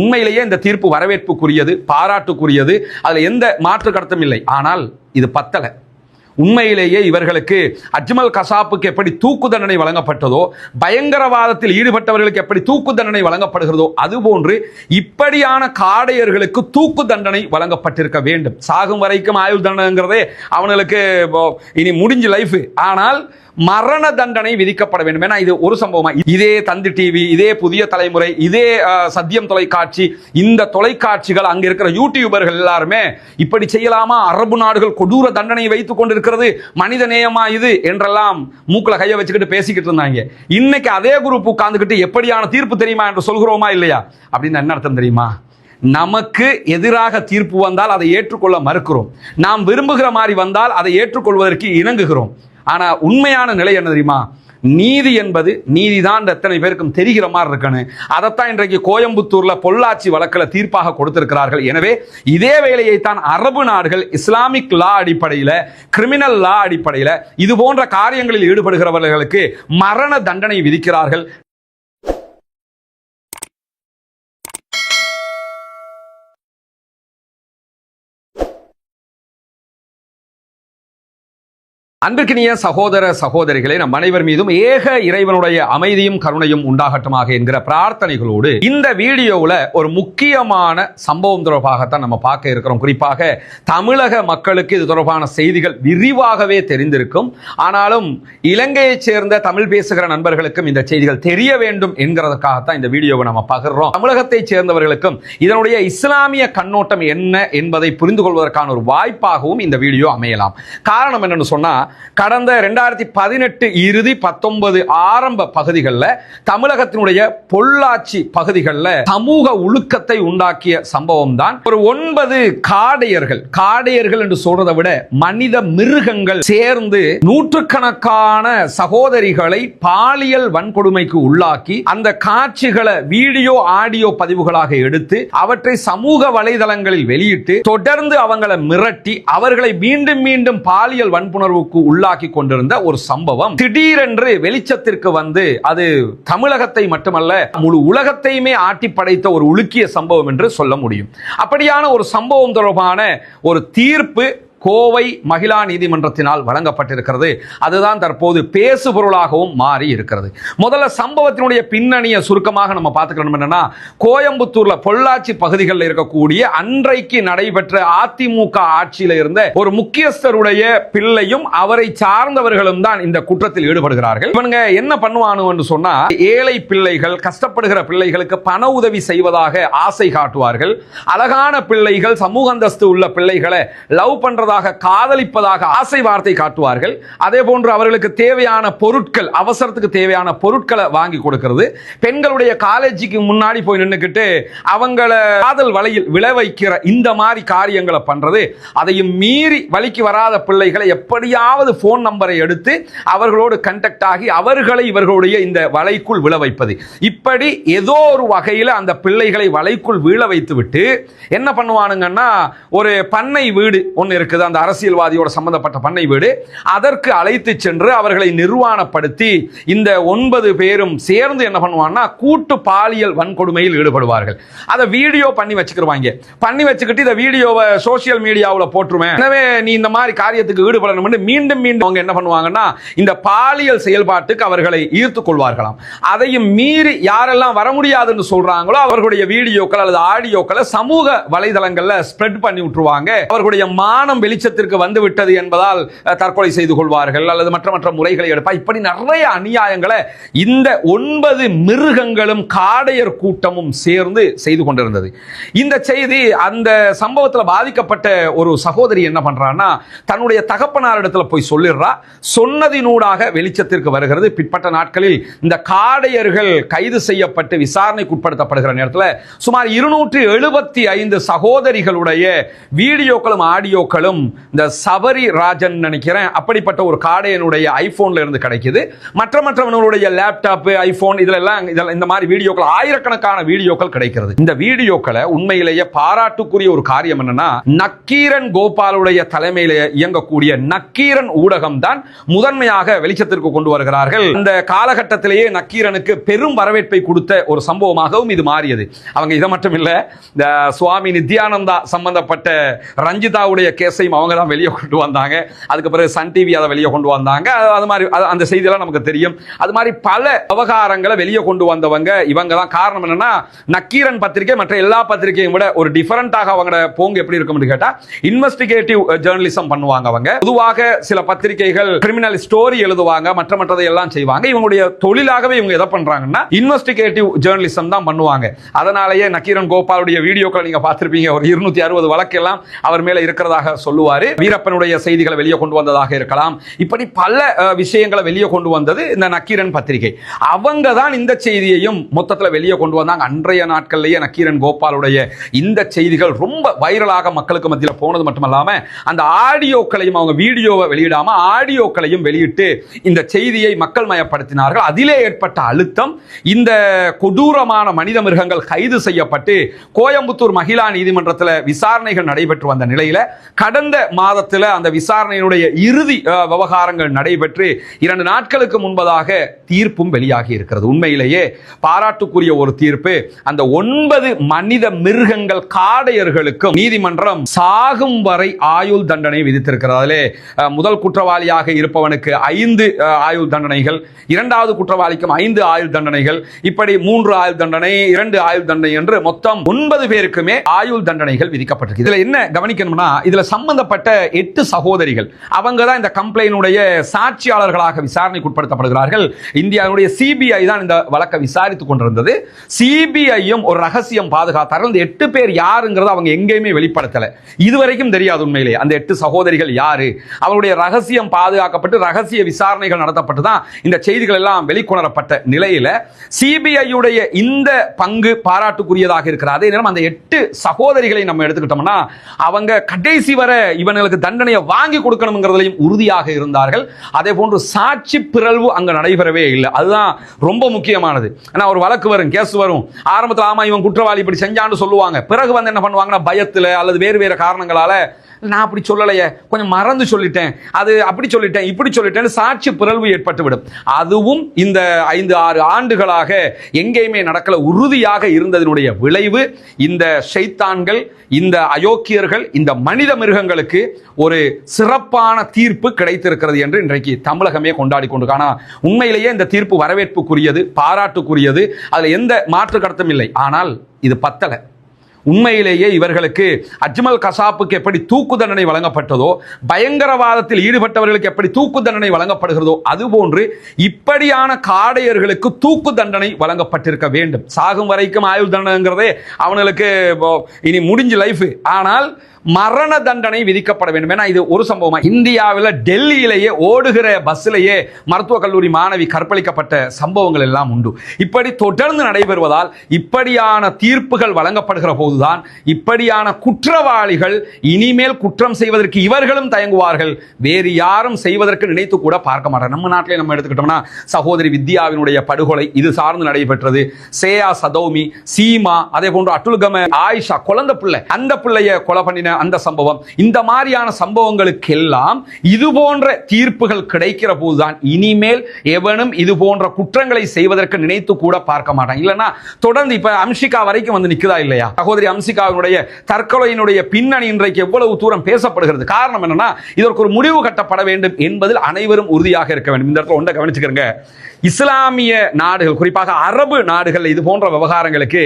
உண்மையிலேயே இந்த தீர்ப்பு வரவேற்புக்குரியது பாராட்டுக்குரியது அதில் எந்த மாற்று கடத்தும் இல்லை. ஆனால் இது பத்தலை. உண்மையிலேயே இவர்களுக்கு அஜ்மல் கசாப்புக்கு எப்படி தூக்கு தண்டனை வழங்கப்பட்டதோ பயங்கரவாதத்தில் ஈடுபட்டவர்களுக்கு எப்படி தூக்கு தண்டனை வழங்கப்படுகிறதோ அதுபோன்று இப்படியான காடையர்களுக்கு தூக்கு தண்டனை வழங்கப்பட்டிருக்க வேண்டும். சாகும் வரைக்கும் ஆயுள் தண்டனைங்கிறதே அவனுக்கு இனி முடிஞ்சு லைஃப் ஆனால் மரண தண்டனை விதிக்கப்பட வேண்டும். ஏன்னா இது ஒரு சம்பவமா? இதே தந்தி டிவி இதே புதிய தலைமுறை இதே சத்தியம் தொலைக்காட்சி இந்த தொலைக்காட்சிகள் அங்க இருக்கிற யூடியூபர்கள் எல்லாருமே இப்படி செய்யலாமா? அரபு நாடுகள் கொடூர தண்டனை வைத்துக் கொண்டிருக்க மனித நேயமா இது என்றெல்லாம் மூக்கில் கையை வச்சுக்கிட்டு பேசிக்கிட்டு இருந்தாங்க. இன்னைக்கு அதே குரூப் உட்கார்ந்துக்கிட்டு எப்படியான தீர்ப்பு தெரியுமா என்று சொல்கிறோமா இல்லையா? அப்படின்னு என்ன அர்த்தம் தெரியுமா? நமக்கு எதிராக தீர்ப்பு வந்தால் அதை ஏற்றுக்கொள்ள மறுக்கிறோம். நாம் விரும்புகிற மாதிரி வந்தால் அதை ஏற்றுக்கொள்வதற்கு இணங்குகிறோம். ஆனா உண்மையான நிலை என்ன தெரியுமா? நீதி என்பது நீதிதான் எத்தனை பேருக்கும் தெரிகிற மாதிரி இருக்கணும் அதைத்தான் இன்றைக்கு கோயம்புத்தூர்ல பொள்ளாச்சி வழக்கில் தீர்ப்பாக கொடுத்திருக்கிறார்கள். எனவே இதே வேலையை தான் அரபு நாடுகள் இஸ்லாமிக் லா அடிப்படையில் கிரிமினல் லா அடிப்படையில் இது போன்ற காரியங்களில் ஈடுபடுகிறவர்களுக்கு மரண தண்டனை விதிக்கிறார்கள். அன்பிற்கினிய சகோதர சகோதரிகளே நம் அனைவர் மீதும் ஏக இறைவனுடைய அமைதியும் கருணையும் உண்டாகட்டுமாக என்கிற பிரார்த்தனைகளோடு இந்த வீடியோவில் ஒரு முக்கியமான சம்பவம் தொடர்பாகத்தான் நம்ம பார்க்க இருக்கிறோம். குறிப்பாக தமிழக மக்களுக்கு இது தொடர்பான செய்திகள் விரிவாகவே தெரிந்திருக்கும். ஆனாலும் இலங்கையைச் சேர்ந்த தமிழ் பேசுகிற நண்பர்களுக்கும் இந்த செய்திகள் தெரிய வேண்டும் என்கிறதுக்காகத்தான் இந்த வீடியோவை நம்ம பகிர்றோம். தமிழகத்தைச் சேர்ந்தவர்களுக்கும் இதனுடைய இஸ்லாமிய கண்ணோட்டம் என்ன என்பதை புரிந்து கொள்வதற்கான ஒரு வாய்ப்பாகவும் இந்த வீடியோ அமையலாம். காரணம் என்னன்னு சொன்னால் கடந்த ரெண்டாயிரத்தி பதினெட்டு இறுதி பத்தொன்பது ஆரம்ப பகுதிகளில் தமிழகத்தினுடைய பொள்ளாச்சி பகுதிகளில் சமூக ஒழுக்கத்தை உண்டாக்கிய சம்பவம் தான் ஒரு ஒன்பது காடையர்கள் காடையர்கள் என்று சொல்றதை விட மனித மிருகங்கள் சேர்ந்து நூற்றுக்கணக்கான சகோதரிகளை பாலியல் வன்கொடுமைக்கு உள்ளாக்கி அந்த காட்சிகளை வீடியோ ஆடியோ பதிவுகளாக எடுத்து அவற்றை சமூக வலைதளங்களில் வெளியிட்டு தொடர்ந்து அவங்களை மிரட்டி அவர்களை மீண்டும் மீண்டும் பாலியல் வன்புணர்வுக்கு உள்ளாக்கி கொண்டிருந்த ஒரு சம்பவம். திடீரென்று வெளிச்சத்திற்கு வந்து அது தமிழகத்தை மட்டுமல்ல முழு உலகத்தையுமே ஆட்டி படைத்த ஒரு உலுக்கிய சம்பவம் என்று சொல்ல முடியும். அப்படியான ஒரு சம்பவம் தொடர்பான ஒரு தீர்ப்பு கோவை மகிழா நீதிமன்றத்தினால் வழங்கப்பட்டிருக்கிறது. அதுதான் தற்போது பேசு பொருளாகவும் மாறி இருக்கிறது. முதல்ல சம்பவத்தினுடைய பின்னணியை சுருக்கமாக நம்ம பார்த்துக்கணும் என்னன்னா கோயம்புத்தூர்ல பொள்ளாச்சி பகுதிகளில் இருக்கக்கூடிய அன்றைக்கு நடைபெற்ற அதிமுக ஆட்சியில் இருந்த ஒரு முக்கியஸ்தருடைய பிள்ளையும் அவரை சார்ந்தவர்களும் தான் இந்த குற்றத்தில் ஈடுபடுகிறார்கள். இவனுங்க என்ன பண்ணுவானு சொன்னா ஏழை பிள்ளைகள் கஷ்டப்படுகிற பிள்ளைகளுக்கு பண உதவி செய்வதாக ஆசை காட்டுவார்கள். அழகான பிள்ளைகள் சமூக அந்தஸ்து உள்ள பிள்ளைகளை லவ் பண்றதாக காதலிப்பதாக ஆசை வார்த்தை காட்டுவார்கள். அதே போன்று அவர்களுக்கு தேவையான பொருட்கள் அவசரத்துக்கு தேவையான பொருட்களை வாங்கி கொடுக்கிறது. பெண்களுடைய காலேஜுக்கு முன்னாடி போய் நின்றுக்கிட்டு அவங்கள காதல் வலையில் விளை வைக்கிற இந்த மாதிரி காரியங்களை பண்றது அதையும் மீறி வழிக்கு வராத பிள்ளைகளை எப்படியாவது போன் நம்பரை எடுத்து அவர்களோடு கண்டக்ட் ஆகி அவர்களை இவர்களுடைய இந்த வலைக்குள் விழ வைப்பது. இப்படி ஏதோ ஒரு வகையில் அந்த பிள்ளைகளை வலைக்குள் வீழ வைத்து விட்டு என்ன பண்ணுவானுங்கன்னா ஒரு பண்ணை வீடு ஒன்று இருக்குது. அந்த அரசியல்வாதியோட சம்பந்தப்பட்ட பண்ணை வீடு. அதற்கு அழைத்து சென்று அவர்களை நிர்வாணப்படுத்தி இந்த ஒன்பது பேரும் சேர்ந்து என்ன பண்ணுவாங்கன்னா கூட்டு பாலியல் வன்கொடுமையில் ஈடுபடுவார்கள். அதை வீடியோ பண்ணி வச்சுக்கிருவாங்க. பண்ணி வச்சுக்கிட்டு இந்த வீடியோவை சோசியல் மீடியாவில் போட்டுருவேன் எனவே நீ இந்த மாதிரி காரியத்துக்கு ஈடுபடணும்னு மீண்டும் மீண்டும் அவங்க என்ன பண்ணுவாங்கன்னா இந்த பாலியல் செயல்பாட்டுக்கு அவர்களை ஈர்த்து கொள்வார்களாம். அதையும் மீறி யாரெல்லாம் வர முடியாதுன்னு சொல்றாங்களோ அவர்களுடைய வீடியோக்கள் அல்லது ஆடியோக்களை சமூக வலைதளங்களில் ஸ்ப்ரெட் பண்ணி விட்டுருவாங்க. அவர்களுடைய மானம் வெளிச்சத்திற்கு வந்து விட்டது என்பதால் தற்கொலை செய்து கொள்வார்கள். அல்லது மற்ற மற்ற முறைகளை எடுப்பா இப்படி நிறைய அநியாயங்களை இந்த ஒன்பது மிருகங்களும் காடையர் கூட்டமும் சேர்ந்து செய்து கொண்டிருந்தது. இந்த செய்தி அந்த சம்பவத்தில் பாதிக்கப்பட்ட ஒரு சகோதரி என்ன பண்றான்னா தன்னுடைய தகப்பனார் இடத்துல போய் சொல்லிடுறா. சொன்னதினூடாக வெளிச்சத்திற்கு வருகிறது. பிற்பட்ட நாட்களில் இந்த காடையர்கள் கைது செய்யப்பட்டு விசாரணைக்கு உட்படுத்தப்படுகிற நேரத்தில் சுமார் இருநூற்றி எழுபத்தி ஐந்து சகோதரிகளுடைய வீடியோக்களும் ஆடியோக்களும் இந்த சபரி ராஜன் நினைக்கிறேன். அப்படிப்பட்ட ஒரு காடையனுடைய ஐஃபோனில் இருந்து கிடைக்குது. மற்ற மற்றவனுடைய லேப்டாப்பு ஐஃபோன் இதுல எல்லாம் இதெல்லாம் இந்த மாதிரி வீடியோக்கள் ஆயிரக்கணக்கான வீடியோக்கள் கிடைக்கிறது. இந்த வீடியோக்களை உண்மையிலேயே பாராட்டுக்குரிய ஒரு காரியம் என்னன்னா நக்கீரன் கோபாலுடைய தலைமையில் இயங்கக்கூடிய நக்கீரன் ஊடகம் தான் முதன்மையாக வெளிச்சத்திற்கு கொண்டு வருகிறார்கள். இந்த காலகட்டத்திலேயே நக்கீரனுக்கு பெரும் வரவேற்பை கொடுத்த ஒரு சம்பவமாகவும் இது மாறியது. அவங்க இதை மட்டும் இல்லை இந்த சுவாமி நித்யானந்தா சம்பந்தப்பட்ட ரஞ்சிதாவுடைய கேஸை கேஸையும் அவங்க தான் வெளியே கொண்டு வந்தாங்க. அதுக்கு பிறகு சன் டிவி அதை வெளியே கொண்டு வந்தாங்க. அது- மாதிரி அந்த செய்தியெல்லாம் நமக்கு தெரியும். அது மாதிரி பல விவகாரங்களை வெளியே கொண்டு வந்தவங்க இவங்க தான் காரணம் என்னன்னா நக்கீரன் பத்திரிகை மற்ற எல்லா பத்திரிகையும் விட ஒரு டிஃபரெண்டாக அவங்களோட போங்கு எப்படி இருக்கும்னு கேட்டால் இன்வெஸ்டிகேட்டிவ் ஜேர்னலிசம் பண்ணுவாங்க அவங்க. பொதுவாக சில பத்திரிகைகள் கிரிமினல் ஸ்டோரி எழுதுவாங்க மற்ற மற்றதை எல்லாம் செய்வாங்க. இவங்களுடைய தொழிலாகவே இவங்க எதை பண்றாங்கன்னா இன்வெஸ்டிகேட்டிவ் ஜேர்னலிசம் தான் பண்ணுவாங்க. அதனாலேயே நக்கீரன் கோபாலுடைய வீடியோக்களை நீங்க பார்த்திருப்பீங்க. ஒரு இருநூத்தி அறுபது வழக்கெல்லாம் அவர் மேல இருக்கிறதாக சொல்லுவாரு. வீரப்பனுடைய செய்திகளை வெளியே கொண்டு வந்ததாக இருக்கலாம். இப்படி பல விஷயங்களை வெளியே கொண்டு வந்தது இந்த நக்கீரன் பத்திரிகை. அவங்க தான் இந்த செய்தியையும் மொத்தத்தில் வெளியே கொண்டு வந்தாங்க. அன்றைய நாட்கள்லேயே நக்கீரன் கோபாலுடைய இந்த செய்திகள் ரொம்ப வைரலாக மக்களுக்கு மத்தியில் போனது மட்டுமல்லாம அந்த ஆடியோக்களையும் அவங்க வீடியோவை வெளியிடாம ஆடியோக்களையும் வெளியிட்டு இந்த செய்தியை மக்கள் மயப்படுத்தினார்கள். அதிலே ஏற்பட்ட அழுத்தம் இந்த கொடூரமான மனித மிருகங்கள் கைது செய்யப்பட்டு கோயம்புத்தூர் மகிழா நீதிமன்றத்தில் விசாரணைகள் நடைபெற்று வந்த நிலையில் கடல் கடந்த மாதத்தில் அந்த விசாரணையினுடைய இறுதி விவகாரங்கள் நடைபெற்று இரண்டு நாட்களுக்கு முன்பதாக தீர்ப்பும் வெளியாகி இருக்கிறது. உண்மையிலேயே பாராட்டுக்குரிய ஒரு தீர்ப்பு. அந்த ஒன்பது மனித மிருகங்கள் காடையர்களுக்கும் நீதிமன்றம் சாகும் வரை ஆயுள் தண்டனை விதித்திருக்கிறது. அதிலே முதல் குற்றவாளியாக இருப்பவனுக்கு ஐந்து ஆயுள் தண்டனைகள் இரண்டாவது குற்றவாளிக்கும் ஐந்து ஆயுள் தண்டனைகள் இப்படி மூன்று ஆயுள் தண்டனை இரண்டு ஆயுள் தண்டனை என்று மொத்தம் ஒன்பது பேருக்குமே ஆயுள் தண்டனைகள் விதிக்கப்பட்டிருக்கு. இதுல என்ன கவனிக்கணும்னா இதுல சம்ம சம்பந்தப்பட்ட எட்டு சகோதரிகள் அவங்க தான் இந்த கம்ப்ளைனுடைய சாட்சியாளர்களாக விசாரணைக்கு உட்படுத்தப்படுகிறார்கள் இந்தியாவுடைய சிபிஐ தான் இந்த வழக்கை விசாரித்துக் கொண்டிருந்தது. சிபிஐயும் ஒரு ரகசியம் பாதுகாத்தார்கள் இந்த எட்டு பேர் யாருங்கிறத அவங்க எங்கேயுமே வெளிப்படுத்தல. இதுவரைக்கும் தெரியாது உண்மையிலே அந்த எட்டு சகோதரிகள் யாரு? அவருடைய ரகசியம் பாதுகாக்கப்பட்டு ரகசிய விசாரணைகள் நடத்தப்பட்டு தான் இந்த செய்திகள் எல்லாம் வெளிக்கொணரப்பட்ட நிலையில சிபிஐயுடைய இந்த பங்கு பாராட்டுக்குரியதாக இருக்கிறது அதே நேரம் அந்த எட்டு சகோதரிகளை நம்ம எடுத்துக்கிட்டோம்னா அவங்க கடைசி வரை இவனுக்கு தண்டனையை வாங்கி கொடுக்கணுங்கிறதுலையும் உறுதியாக இருந்தார்கள். அதே போன்று சாட்சி பிறழ்வு அங்கே நடைபெறவே இல்லை. அதுதான் ரொம்ப முக்கியமானது. ஏன்னா ஒரு வழக்கு வரும் கேஸ் வரும். ஆரம்பத்தில் ஆமா இவன் குற்றவாளி இப்படி செஞ்சான்னு சொல்லுவாங்க. பிறகு வந்து என்ன பண்ணுவாங்கன்னா பயத்தில் அல்லது வேறு வேறு காரணங்களால நான் அப்படி சொல்லலையே. கொஞ்சம் மறந்து சொல்லிட்டேன். அது அப்படி சொல்லிட்டேன் இப்படி சொல்லிட்டேன்னு சாட்சி பிறழ்வு ஏற்பட்டுவிடும். அதுவும் இந்த ஐந்து ஆறு ஆண்டுகளாக எங்கேயுமே நடக்கல உறுதியாக இருந்ததனுடைய விளைவு இந்த ஷைத்தான்கள் இந்த அயோக்கியர்கள் இந்த மனித மிருகங்களுக்கு ஒரு சிறப்பான தீர்ப்பு கிடைத்திருக்கிறது என்று இன்றைக்கு தமிழகமே கொண்டாடி கொண்டு ஆனால் உண்மையிலேயே இந்த தீர்ப்பு வரவேற்புக்குரியது பாராட்டுக்குரியது அதில் எந்த மாற்று கடத்தும் இல்லை. ஆனால் இது பத்தலை. உண்மையிலேயே இவர்களுக்கு அஜ்மல் கசாப்புக்கு எப்படி தூக்கு தண்டனை வழங்கப்பட்டதோ பயங்கரவாதத்தில் ஈடுபட்டவர்களுக்கு எப்படி தூக்கு தண்டனை வழங்கப்படுகிறதோ அதுபோன்று இப்படியான காடையர்களுக்கு தூக்கு தண்டனை வழங்கப்பட்டிருக்க வேண்டும். சாகும் வரைக்கும் ஆயுள் தண்டனைங்கிறதே அவனுக்கு இனி முடிஞ்ச லைஃப் ஆனால் மரண தண்டனை விதிக்கப்பட வேண்டும். ஏன்னா இது ஒரு சம்பவமா? இந்தியாவில் டெல்லியிலேயே ஓடுகிற பஸ்ஸிலேயே மருத்துவக் கல்லூரி மாணவி கற்பழிக்கப்பட்ட சம்பவங்கள் எல்லாம் உண்டு. இப்படி தொடர்ந்து நடைபெறுவதால் இப்படியான தீர்ப்புகள் வழங்கப்படுகிற போதுதான். இப்படியான குற்றவாளிகள் இனிமேல் குற்றம் செய்வதற்கு இவர்களும் தயங்குவார்கள். வேறு யாரும் செய்வதற்கு நினைத்து கூட பார்க்க மாட்டார் நம்ம நாட்டிலே நம்ம எடுத்துக்கிட்டோம்னா சகோதரி வித்யாவினுடைய படுகொலை இது சார்ந்து நடைபெற்றது. சேயா சதோமி சீமா அதே போன்று அட்டுல்கம ஆயிஷா குழந்தை பிள்ளை அந்த பிள்ளைய கொலை பண்ணின அந்த சம்பவம். இந்த மாதிரியான சம்பவங்களுக்கெல்லாம் இது போன்ற தீர்ப்புகள் கிடைக்கிற போதுதான். இனிமேல் எவனும் இது போன்ற குற்றங்களை செய்வதற்கு நினைத்து கூட பார்க்க மாட்டான். இல்லைன்னா தொடர்ந்து இப்ப அம்ஷிகா வரைக்கும் வந்து நிக்குதா இல்லையா? சகோதரி அம்சிகாவினுடைய தற்கொலையினுடைய பின்னணி இன்றைக்கு எவ்வளவு தூரம் பேசப்படுகிறது. காரணம் என்னன்னா இதற்கு ஒரு முடிவு கட்டப்பட வேண்டும் என்பதில் அனைவரும் உறுதியாக இருக்க வேண்டும். இந்த இடத்துல ஒன்றை கவனிச்சுக்கிறங்க. இஸ்லாமிய நாடுகள் குறிப்பாக அரபு நாடுகள் இது போன்ற விவகாரங்களுக்கு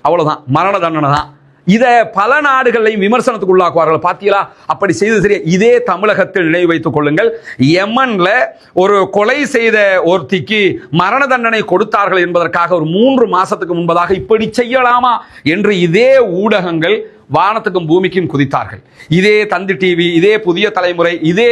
அவ்வளவுதான். மரண தண்டனை தான் இதை பல நாடுகளையும் விமர்சனத்துக்கு உள்ளாக்குவார்கள் பார்த்தீங்களா அப்படி செய்து சரி இதே தமிழகத்தில் நினைவு வைத்துக் கொள்ளுங்கள். எமன்ல ஒரு கொலை செய்த ஒருத்திக்கு மரண தண்டனை கொடுத்தார்கள் என்பதற்காக ஒரு மூன்று மாசத்துக்கு முன்பதாக இப்படி செய்யலாமா? என்று இதே ஊடகங்கள் வானத்துக்கும் பூமிக்கும் குதித்தார்கள். இதே தந்தி டிவி இதே புதிய தலைமுறை இதே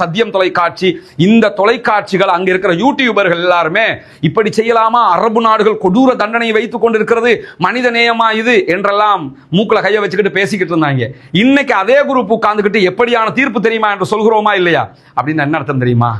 சத்தியம் தொலைக்காட்சி இந்த தொலைக்காட்சிகள் அங்க இருக்கிற யூடியூபர்கள் எல்லாருமே இப்படி செய்யலாமா? அரபு நாடுகள் கொடூர தண்டனை வைத்துக் கொண்டிருக்கிறது. மனித நேயமா இது என்றெல்லாம் மூக்கில் கையை வச்சுக்கிட்டு பேசிக்கிட்டு இருந்தாங்க. இன்னைக்கு அதே குரூப் உட்கார்ந்துக்கிட்டு எப்படியான தீர்ப்பு தெரியுமா என்று சொல்கிறோமா இல்லையா? அப்படின்னு என்ன அர்த்தம் தெரியுமா?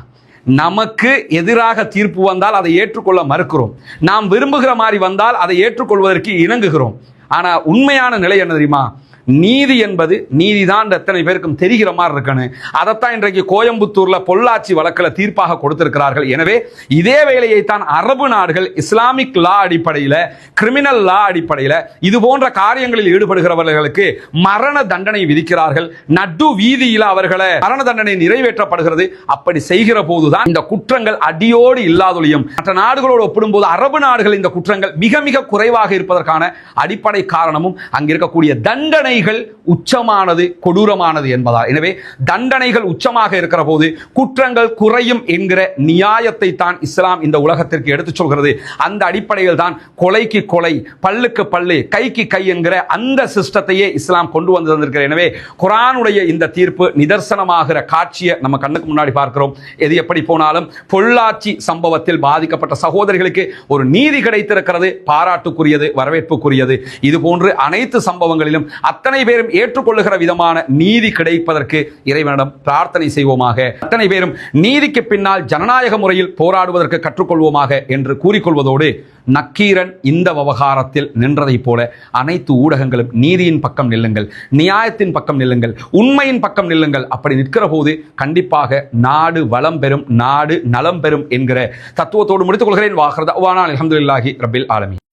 நமக்கு எதிராக தீர்ப்பு வந்தால் அதை ஏற்றுக்கொள்ள மறுக்கிறோம். நாம் விரும்புகிற மாதிரி வந்தால் அதை ஏற்றுக்கொள்வதற்கு இணங்குகிறோம். ஆனால் உண்மையான நிலை என்ன தெரியுமா? நீதி என்பது நீதிதான் எத்தனை பேருக்கும் தெரிகிற மாதிரி இருக்கணும். அதைத்தான் இன்றைக்கு கோயம்புத்தூர்ல பொள்ளாச்சி வழக்கில் தீர்ப்பாக கொடுத்திருக்கிறார்கள். எனவே இதே வேலையை தான் அரபு நாடுகள் இஸ்லாமிக் லா அடிப்படையில் கிரிமினல் லா அடிப்படையில் இது போன்ற காரியங்களில் ஈடுபடுகிறவர்களுக்கு மரண தண்டனை விதிக்கிறார்கள். நடு வீதியில் அவர்களை மரண தண்டனை நிறைவேற்றப்படுகிறது. அப்படி செய்கிற போதுதான் இந்த குற்றங்கள் அடியோடு இல்லாதொழியும். மற்ற நாடுகளோடு ஒப்பிடும்போது அரபு நாடுகள் இந்த குற்றங்கள் மிக மிக குறைவாக இருப்பதற்கான அடிப்படை காரணமும் அங்கிருக்கக்கூடிய தண்டனை தண்டனைகள் உச்சமானது கொடூரமானது என்பதால். எனவே தண்டனைகள் உச்சமாக இருக்கிற போது குற்றங்கள் குறையும் என்கிற நியாயத்தை தான் இஸ்லாம் இந்த உலகத்திற்கு எடுத்துச் சொல்கிறது. அந்த அடிப்படையில் தான் கொலைக்கு கொலை பல்லுக்கு பல்லு கைக்கு கை என்கிற அந்த சிஸ்டத்தையே இஸ்லாம் கொண்டு வந்து தந்திருக்கிறது. எனவே குரானுடைய இந்த தீர்ப்பு நிதர்சனமாகிற காட்சியை நம்ம கண்ணுக்கு முன்னாடி பார்க்கிறோம். எது எப்படி போனாலும் பொள்ளாச்சி சம்பவத்தில் பாதிக்கப்பட்ட சகோதரிகளுக்கு ஒரு நீதி கிடைத்திருக்கிறது. பாராட்டுக்குரியது வரவேற்புக்குரியது. இது போன்று அனைத்து சம்பவங்களிலும் அத்தனை பேரும் ஏற்றுக்கொள்ளுகிற விதமான நீதி கிடைப்பதற்கு இறைவனிடம் பிரார்த்தனை செய்வோமாக. அத்தனை பேரும் நீதிக்கு பின்னால் ஜனநாயக முறையில் போராடுவதற்கு கற்றுக்கொள்வோமாக என்று கூறிக்கொள்வதோடு நக்கீரன் இந்த விவகாரத்தில் நின்றதைப் போல அனைத்து ஊடகங்களும் நீதியின் பக்கம் நில்லுங்கள் நியாயத்தின் பக்கம் நில்லுங்கள் உண்மையின் பக்கம் நில்லுங்கள். அப்படி நிற்கிற போது கண்டிப்பாக நாடு வளம் பெறும் நாடு நலம் பெறும் என்கிற தத்துவத்தோடு முடித்துக் கொள்கிறேன். வாகிறது அல்ஹம்துலில்லாஹி ரபில் ஆலமி